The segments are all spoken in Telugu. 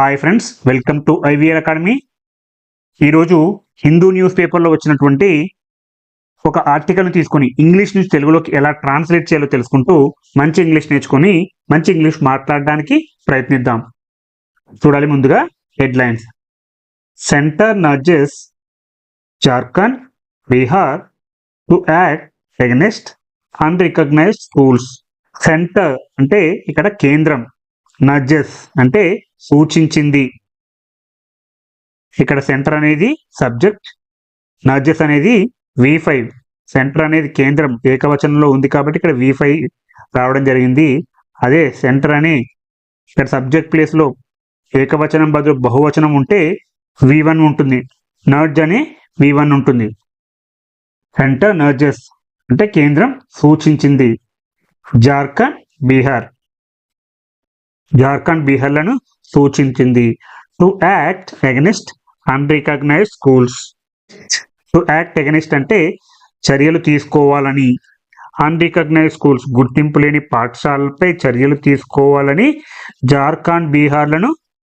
Hi friends welcome to IVR academy ఈరోజు హిందూ న్యూస్ పేపర్లో వచ్చినటువంటి ఒక ఆర్టికల్ని తీసుకొని ఇంగ్లీష్ నుంచి తెలుగులోకి ఎలా ట్రాన్స్లేట్ చేయాలో తెలుసుకుంటూ మంచి ఇంగ్లీష్ నేర్చుకొని మంచి ఇంగ్లీష్ మాట్లాడడానికి ప్రయత్నిద్దాం. చూడాలి ముందుగా headlines centre nudges Jharkhand Bihar to act against unrecognised schools centre అంటే ఇక్కడ కేంద్రం. నర్జెస్ అంటే సూచించింది. ఇక్కడ సెంటర్ అనేది సబ్జెక్ట్ నర్జెస్ అనేది వి ఫైవ్. సెంటర్ అనేది కేంద్రం ఏకవచనంలో ఉంది కాబట్టి ఇక్కడ వి ఫైవ్ రావడం జరిగింది. అదే సెంటర్ అని ఇక్కడ సబ్జెక్ట్ ప్లేస్లో ఏకవచనం బదులు బహువచనం ఉంటే వి వన్ ఉంటుంది. నర్జ్ అని వి వన్ ఉంటుంది. సెంటర్ నర్జెస్ అంటే కేంద్రం సూచించింది. జార్ఖండ్ బీహార్. జార్ఖండ్ బీహార్లను సూచించింది. To act against unrecognised schools to act against అంటే చర్యలు తీసుకోవాలని. అన్రికగ్నైజ్ స్కూల్స్ గుర్తింపు లేని పాఠశాలలపై చర్యలు తీసుకోవాలని జార్ఖండ్ బీహార్లను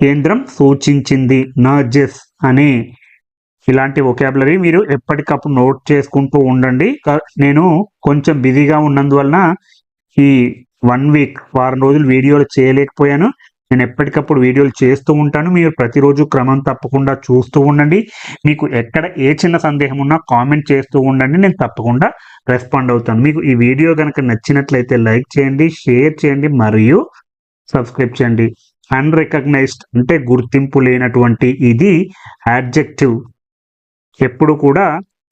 కేంద్రం సూచించింది. నర్జెస్ అని ఇలాంటి ఒకాబులరీ మీరు ఎప్పటికప్పుడు నోట్ చేసుకుంటూ ఉండండి. నేను కొంచెం బిజీగా ఉన్నందువలన ఈ వన్ వీక్ వారం రోజులు వీడియోలు చేయలేకపోయాను. నేను ఎప్పటికప్పుడు వీడియోలు చేస్తూ ఉంటాను. మీరు ప్రతిరోజు క్రమం తప్పకుండా చూస్తూ ఉండండి. మీకు ఎక్కడ ఏ చిన్న సందేహం ఉన్నా కామెంట్ చేస్తూ ఉండండి. నేను తప్పకుండా రెస్పాండ్ అవుతాను. మీకు ఈ వీడియో కనుక నచ్చినట్లయితే లైక్ చేయండి షేర్ చేయండి మరియు సబ్స్క్రైబ్ చేయండి. అన్రికగ్నైజ్డ్ అంటే గుర్తింపు లేనటువంటి ఇది యాడ్జెక్టివ్ ఎప్పుడు కూడా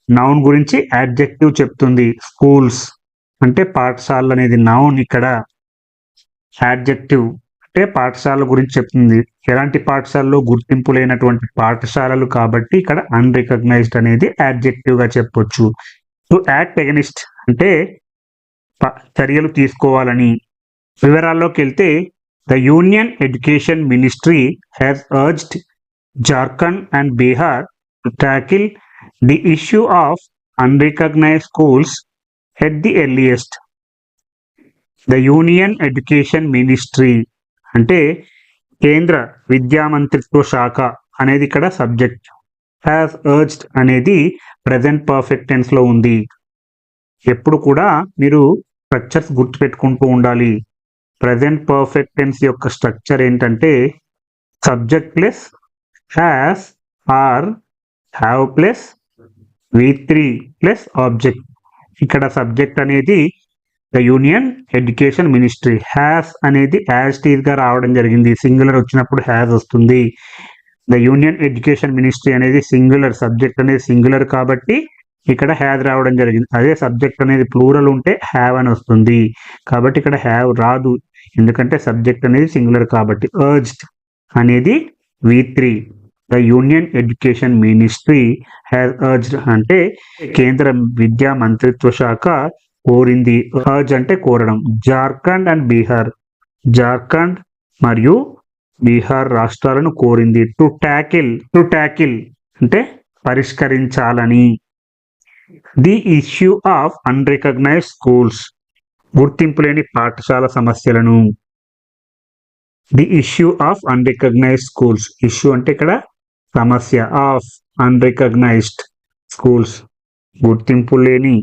నౌన్ గురించి యాడ్జెక్టివ్ చెప్తుంది. స్కూల్స్. అంటే పాఠశాలలు అనేది నౌన్ ఇక్కడ యాడ్జెక్టివ్ అంటే పాఠశాల గురించి చెప్తుంది. ఎలాంటి పాఠశాలలో గుర్తింపు లేనటువంటి పాఠశాలలు కాబట్టి ఇక్కడ అన్రికగ్నైజ్డ్ అనేది యాడ్జెక్టివ్గా చెప్పొచ్చు. సో యాక్ట్ ఎగనిస్ట్ అంటే చర్యలు తీసుకోవాలని. వివరాల్లోకి వెళ్తే the union education ministry has urged Jharkhand and Bihar to tackle the issue of unrecognised schools at the earliest the union education ministry అంటే కేంద్ర విద్యా మంత్రిత్వ శాఖ అనేది ఇక్కడ సబ్జెక్ట్ హ్యాస్ అర్జ్డ్ అనేది ప్రజెంట్ పర్ఫెక్ట్ టెన్స్లో ఉంది. ఎప్పుడు కూడా మీరు స్ట్రక్చర్స్ గుర్తుపెట్టుకుంటూ ఉండాలి. ప్రజెంట్ పర్ఫెక్ట్ టెన్స్ యొక్క స్ట్రక్చర్ ఏంటంటే subject plus has or have plus V three plus object ఇక్కడ సబ్జెక్ట్ అనేది the union education ministry has అనేది యాజ్ టీజ్ రావడం జరిగింది. సింగులర్ వచ్చినప్పుడు హ్యాస్ వస్తుంది. ద యూనియన్ ఎడ్యుకేషన్ మినిస్ట్రీ అనేది సింగులర్ సబ్జెక్ట్ అనేది సింగులర్ కాబట్టి ఇక్కడ హ్యాజ్ రావడం జరిగింది. అదే సబ్జెక్ట్ అనేది ప్లూరల్ ఉంటే హ్యావ్ అని వస్తుంది. కాబట్టి ఇక్కడ హ్యావ్ రాదు. ఎందుకంటే సబ్జెక్ట్ అనేది సింగులర్ కాబట్టి అర్జ్డ్ అనేది V three the union education ministry has urged అంటే కేంద్ర విద్యా మంత్రిత్వ శాఖ కోరింది. అర్జ్ అంటే కోరడం. జార్ఖండ్ అండ్ బీహార్ జార్ఖండ్ మరియు బీహార్ రాష్ట్రాలను కోరింది. టు ట్యాకిల్ టు ట్యాకిల్ అంటే పరిష్కరించాలని. The issue of unrecognise schools గుర్తింపు లేని పాఠశాల సమస్యలను. The issue of unrecognise schools issue అంటే ఇక్కడ సమస్య ఆఫ్ అన్రికగ్నైజ్డ్ స్కూల్స్ గుర్తింపు లేని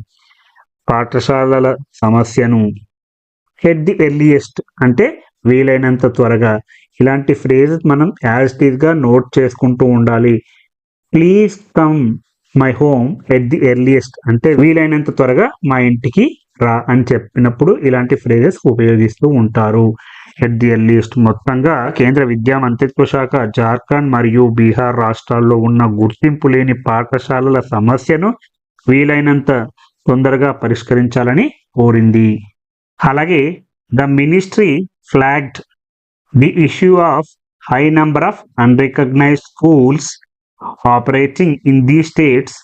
పాఠశాలల సమస్యను హెడ్ ది ఎర్లియస్ట్ అంటే వీలైనంత త్వరగా. ఇలాంటి ఫ్రేజెస్ మనం యాజ్గా నోట్ చేసుకుంటూ ఉండాలి. Please come my home at the earliest అంటే వీలైనంత త్వరగా మా ఇంటికి రా అని చెప్పినప్పుడు ఇలాంటి ఫ్రేజెస్ ఉపయోగిస్తూ ఉంటారు. ఎట్ ది మొత్తంగా కేంద్ర విద్యా మంత్రిత్వ శాఖ జార్ఖండ్ మరియు బీహార్ రాష్ట్రాల్లో ఉన్న గుర్తింపు లేని పాఠశాలల సమస్యను వీలైనంత తొందరగా పరిష్కరించాలని కోరింది. అలాగే the ministry flagged the issue of high number of unrecognised schools operating in the states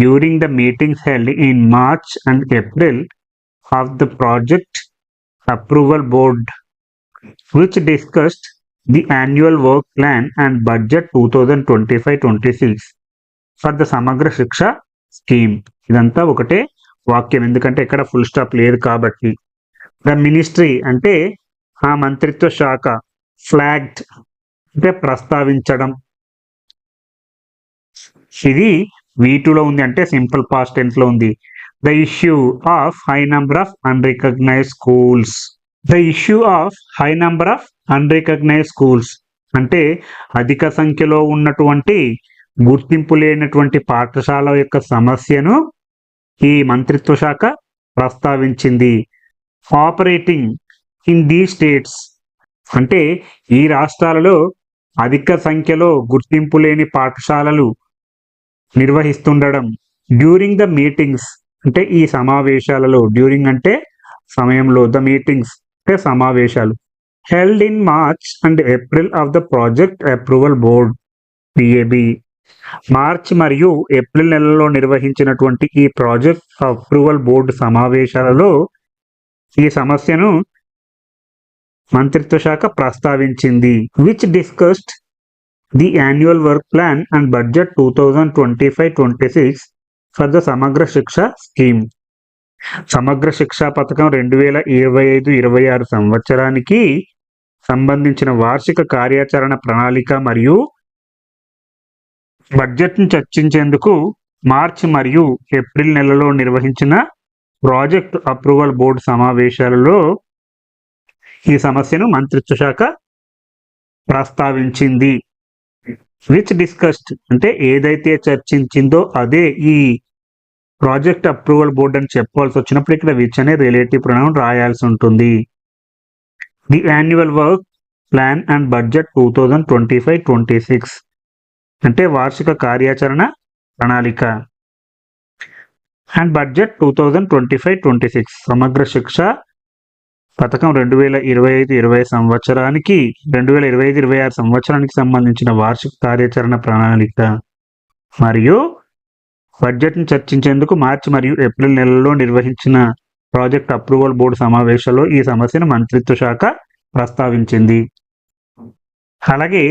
during the meetings held in March and April of the project approval board. Which discussed the annual work plan and budget 2025-26 for the Samagra Shiksha scheme. ఇదంతా ఒకటే వాక్యం. ఎందుకంటే ఇక్కడ ఫుల్ స్టాప్ లేదు కాబట్టి. ద మినిస్ట్రీ అంటే ఆ మంత్రిత్వ శాఖ ఫ్లాగ్డ్ అంటే ప్రస్తావించడం. ఇది వీటిలో ఉంది అంటే సింపుల్ పాస్ట్ టెన్స్లో ఉంది. The issue of high number of unrecognise schools the issue of high number of unrecognise schools అంటే అధిక సంఖ్యలో ఉన్నటువంటి గుర్తింపు లేనటువంటి పాఠశాల యొక్క సమస్యను ఈ మంత్రిత్వ శాఖ ప్రస్తావించింది. ఆపరేటింగ్ ఇన్ ది స్టేట్స్ అంటే ఈ రాష్ట్రాలలో అధిక సంఖ్యలో గుర్తింపు లేని పాఠశాలలు నిర్వహిస్తుండడం. డ్యూరింగ్ ద మీటింగ్స్ అంటే ఈ సమావేశాలలో డ్యూరింగ్ అంటే సమయంలో ద మీటింగ్స్ అంటే సమావేశాలు. Held in March and April of the project approval board PAB March మరియు ఏప్రిల్ నెలలో నిర్వహించినటువంటి ఈ ప్రాజెక్ట్ అప్రూవల్ బోర్డు సమావేశాలలో ఈ సమస్యను మంత్రిత్వ శాఖ ప్రస్తావించింది which discussed the annual work plan and budget two thousand twenty five twenty six for the Samagra Shiksha scheme సమగ్ర శిక్షా పథకం రెండు వేల ఇరవై ఐదు ఇరవై ఆరు సంవత్సరానికి సంబంధించిన వార్షిక కార్యాచరణ ప్రణాళిక మరియు బడ్జెట్ను చర్చించేందుకు మార్చి మరియు ఏప్రిల్ నెలలో నిర్వహించిన ప్రాజెక్ట్ అప్రూవల్ బోర్డు సమావేశాలలో ఈ సమస్యను మంత్రిత్వ శాఖ ప్రస్తావించింది. విచ్ డిస్కస్డ్ అంటే ఏదైతే చర్చించిందో అదే ఈ ప్రాజెక్ట్ అప్రూవల్ బోర్డ్ అని చెప్పాల్సి వచ్చినప్పుడు ఇక్కడ విచ్ అనే రిలేటివ్ ప్రొనౌన్ రాయాల్సి ఉంటుంది. The annual work plan and budget two thousand twenty five twenty six అంటే వార్షిక కార్యాచరణ ప్రణాళిక. And budget two thousand twenty five twenty six Samagra Shiksha పథకం రెండు వేల ఇరవై ఐదు ఇరవై సంవత్సరానికి రెండు వేల ఇరవై ఐదు ఇరవై ఆరు సంవత్సరానికి సంబంధించిన వార్షిక కార్యాచరణ ప్రణాళిక. మరియు బడ్జెట్ను చర్చించేందుకు మార్చి మరియు ఏప్రిల్ నెలలో నిర్వహించిన ప్రాజెక్ట్ అప్రూవల్ బోర్డు సమావేశంలో ఈ సమస్యను మంత్రిత్వ శాఖ ప్రస్తావించింది. అలాగే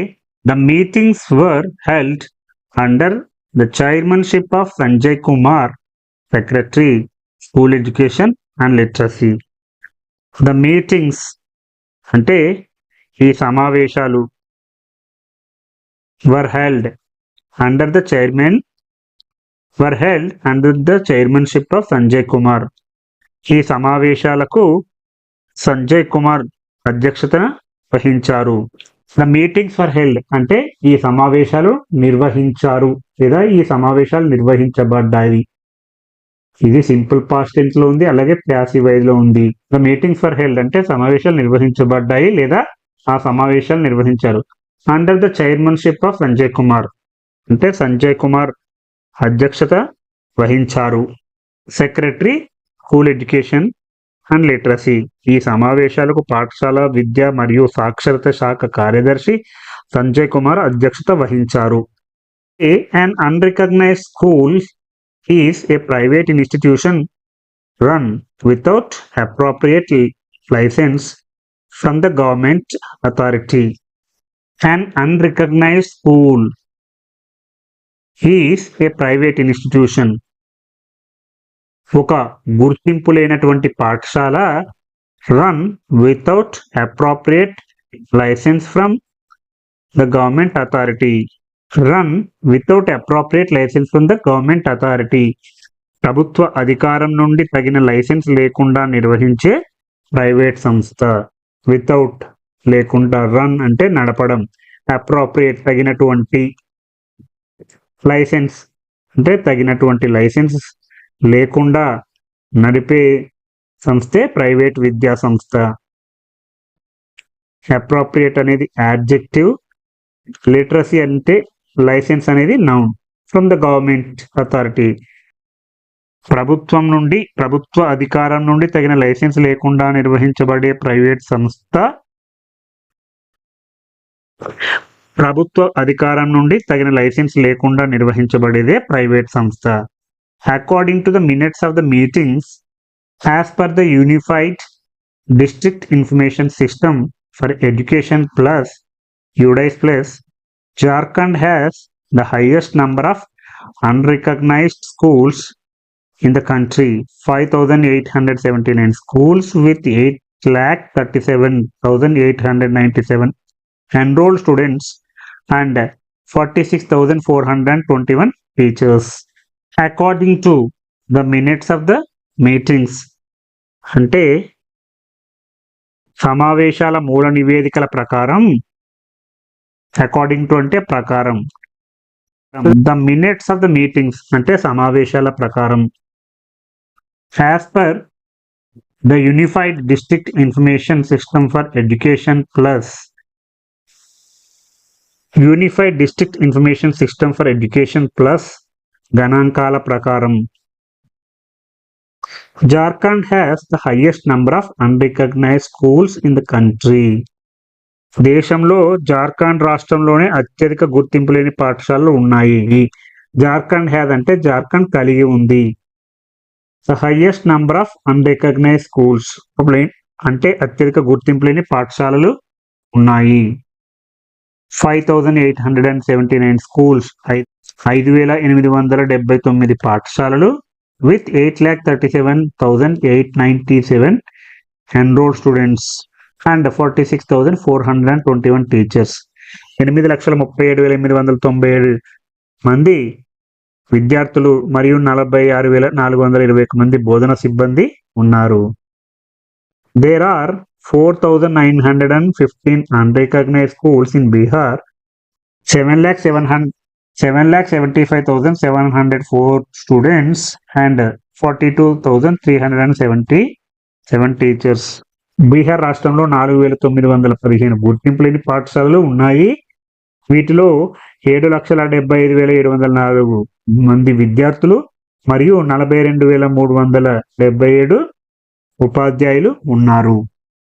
the meetings were held under the chairmanship of Sanjay Kumar secretary school education and literacy. The meetings అంటే ఈ సమావేశాలు were held under the chairman were held under the chairmanship of Sanjay Kumar ఈ సమావేశాలకు సంజయ్ కుమార్ అధ్యక్షతన వహించారు. ద మీటింగ్స్ ఫర్ హెల్డ్ అంటే ఈ సమావేశాలు నిర్వహించారు లేదా ఈ సమావేశాలు నిర్వహించబడ్డాయి. ఇది సింపుల్ పాస్ట్ టెన్స్లో ఉంది అలాగే ప్యాసివ్ వైజ్లో ఉంది. ద మీటింగ్స్ ఫర్ హెల్డ్ అంటే సమావేశాలు నిర్వహించబడ్డాయి లేదా ఆ సమావేశాలు నిర్వహించారు. Under the chairmanship of Sanjay Kumar అంటే సంజయ్ కుమార్ అధ్యక్షత వహించారు. Secretary school education and literacy. ఈ సమావేశాలకు పాఠశాల విద్య మరియు సాక్షరత శాఖ కార్యదర్శి సంజయ్ కుమార్ అధ్యక్షత వహించారు. A and unrecognise school is a private institution run without appropriate licence from the government authority. An unrecognise school is a private institution ఒక గుర్తింపు లేనటువంటి పాఠశాల run without appropriate licence from the government authority run without appropriate licence from the government authority ప్రభుత్వ అధికారం నుండి తగిన లైసెన్స్ లేకుండా నిర్వహించే ప్రైవేట్ సంస్థ. వితౌట్ లేకుండా రన్ అంటే నడపడం. అప్రోప్రియేట్ తగినటువంటి లైసెన్స్. అంటే తగినటువంటి లైసెన్స్ లేకుండా నడిపే సంస్థే ప్రైవేట్ విద్యా సంస్థ. అప్రోప్రియేట్ అనేది యాడ్జెక్టివ్ లిటరసీ అంటే లైసెన్స్ అనేది noun from the government authority. ప్రభుత్వం నుండి ప్రభుత్వ అధికారం నుండి తగిన లైసెన్స్ లేకుండా నిర్వహించబడే ప్రైవేట్ సంస్థ. ప్రభుత్వ అధికారం నుండి తగిన లైసెన్స్ లేకుండా నిర్వహించబడేదే ప్రైవేట్ సంస్థ. According to the minutes of the meetings as per the unified district information system for education plus UDISE plus Jharkhand has the highest number of unrecognized schools in the country 5879 schools with 8 lakh 37897 enrolled students and 46,421 teachers. According to the minutes of the meetings అంటే సమావేశాల మూల నివేదికల ప్రకారం అకార్డింగ్ టు అంటే ప్రకారం the minutes of the meetings అంటే సమావేశాల ప్రకారం as per the unified district information system for education plus unified district information system for education plus గణాంకాల ప్రకారం Jharkhand has the highest number of unrecognise schools in the country దేశంలో జార్ఖండ్ రాష్ట్రంలోనే అత్యధిక గుర్తింపు లేని పాఠశాలలు ఉన్నాయి. జార్ఖండ్ హ్యాజ్ అంటే జార్ఖండ్ కలిగి ఉంది. The highest number of unrecognise schools అంటే అత్యధిక గుర్తింపు లేని పాఠశాలలు ఉన్నాయి. Five thousand eight hundred and seventy nine schools ఐదు వేల ఎనిమిది వందల డెబ్బై తొమ్మిది పాఠశాలలు with eight lakh thirty seven thousand eight ninety seven enrol students and forty six thousand four hundred and twenty one teachers. ఎనిమిది లక్షల ముప్పై ఏడు వేల ఎనిమిది వందల తొంభై ఏడు మంది విద్యార్థులు మరియు నలభై ఆరు వేల నాలుగు వందల ఇరవై ఒక మంది బోధన సిబ్బంది ఉన్నారు. There are four thousand nine hundred and fifteen unrecognise schools in Bihar seven lakh seven seven lakh seventy five thousand seven hundred four students and forty two thousand three hundred and seventy seven teachers Bihar రాష్ట్రంలో నాలుగు వేల తొమ్మిది వందల పదిహేను గుర్తింపు లేని పాఠశాలలు ఉన్నాయి. వీటిలో ఏడు లక్షల డెబ్బై ఐదు వేల ఏడు వందల నాలుగు మంది విద్యార్థులు మరియు నలభై రెండు వేల మూడు వందల డెబ్బై ఏడు ఉపాధ్యాయులు ఉన్నారు.